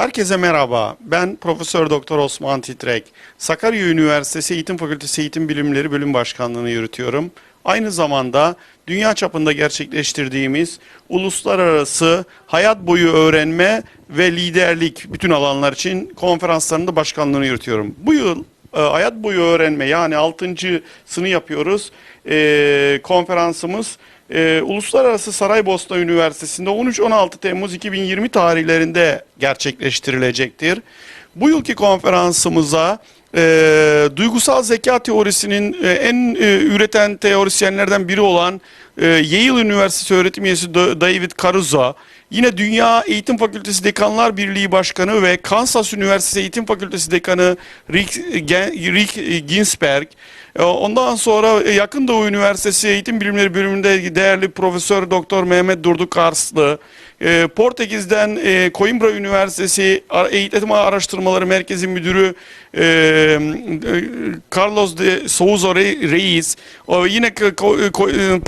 Herkese merhaba. Ben Profesör Doktor Osman Titrek. Sakarya Üniversitesi Eğitim Fakültesi Eğitim Bilimleri Bölüm Başkanlığını yürütüyorum. Aynı zamanda dünya çapında gerçekleştirdiğimiz uluslararası hayat boyu öğrenme ve liderlik bütün alanlar için konferanslarında başkanlığını yürütüyorum. Bu yıl hayat boyu öğrenme yani 6.sını yapıyoruz. E, konferansımız e, Uluslararası Saraybosna Üniversitesi'nde 13-16 Temmuz 2020 tarihlerinde gerçekleştirilecektir. Bu yılki konferansımıza e, duygusal zeka teorisinin e, en e, üreten teorisyenlerden biri olan e, Yale Üniversitesi öğretim üyesi Da- David Caruso, yine Dünya Eğitim Fakültesi Dekanlar Birliği Başkanı ve Kansas Üniversitesi Eğitim Fakültesi Dekanı Rick, Rick Ginsberg, e, Ondan sonra e, Yakın Doğu Üniversitesi Eğitim Bilimleri bölümünde değerli Profesör Doktor Mehmet Durdu Karslı, e, Portekiz'den e, Coimbra Üniversitesi Eğitim Araştırmaları Merkezi Müdürü Carlos de Souza Re- Reis, yine Ko-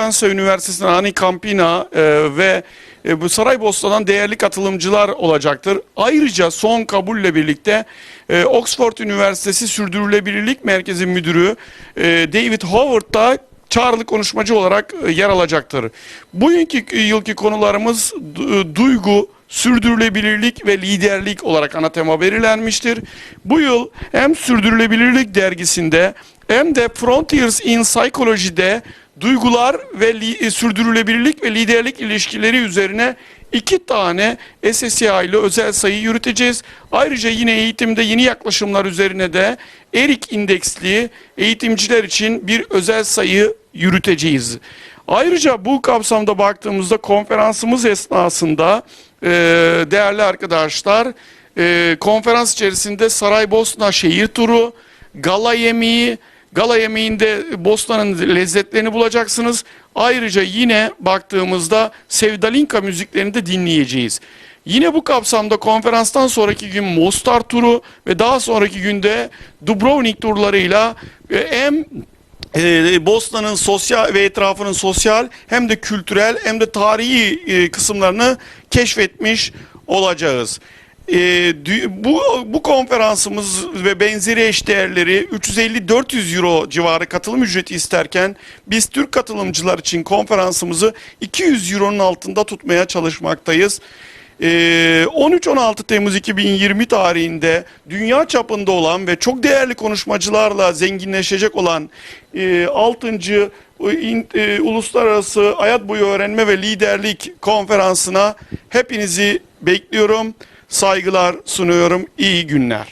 E, Porteculense Üniversitesi'nden Ani Campina e, ve e, bu Saraybosna'dan değerli katılımcılar olacaktır. Ayrıca son kabulle birlikte e, Oxford Üniversitesi Sürdürülebilirlik Merkezi Müdürü e, David Howard da çağrılı konuşmacı olarak e, yer alacaktır. Bugünkü yılki konularımız du- duygu, sürdürülebilirlik ve liderlik olarak ana tema belirlenmiştir. Bu yıl hem Sürdürülebilirlik dergisinde hem de Frontiers in Psychology'de duygular ve e, sürdürülebilirlik ve liderlik ilişkileri üzerine iki tane SSI ile özel sayı yürüteceğiz. Ayrıca yine eğitimde yeni yaklaşımlar üzerine de ERIK indeksli eğitimciler için bir özel sayı yürüteceğiz. Ayrıca bu kapsamda baktığımızda konferansımız esnasında e, değerli arkadaşlar e, konferans içerisinde Saraybosna şehir turu, gala yemeği, Gala yemeğinde Bosna'nın lezzetlerini bulacaksınız. Ayrıca yine baktığımızda Sevdalinka müziklerini de dinleyeceğiz. Yine bu kapsamda konferanstan sonraki gün Mostar turu ve daha sonraki günde Dubrovnik turlarıyla e, hem e, Bosna'nın sosyal ve etrafının sosyal hem de kültürel hem de tarihi e, kısımlarını keşfetmiş olacağız. E, dü- bu bu konferansımız ve benzeri eşdeğerleri 350-400 euro civarı katılım ücreti isterken biz Türk katılımcılar için konferansımızı 200 euronun altında tutmaya çalışmaktayız. Ee, 13-16 Temmuz 2020 tarihinde dünya çapında olan ve çok değerli konuşmacılarla zenginleşecek olan e, 6. in- e, Uluslararası Hayat Boyu Öğrenme ve Liderlik Konferansı'na hepinizi bekliyorum. Saygılar sunuyorum. İyi günler.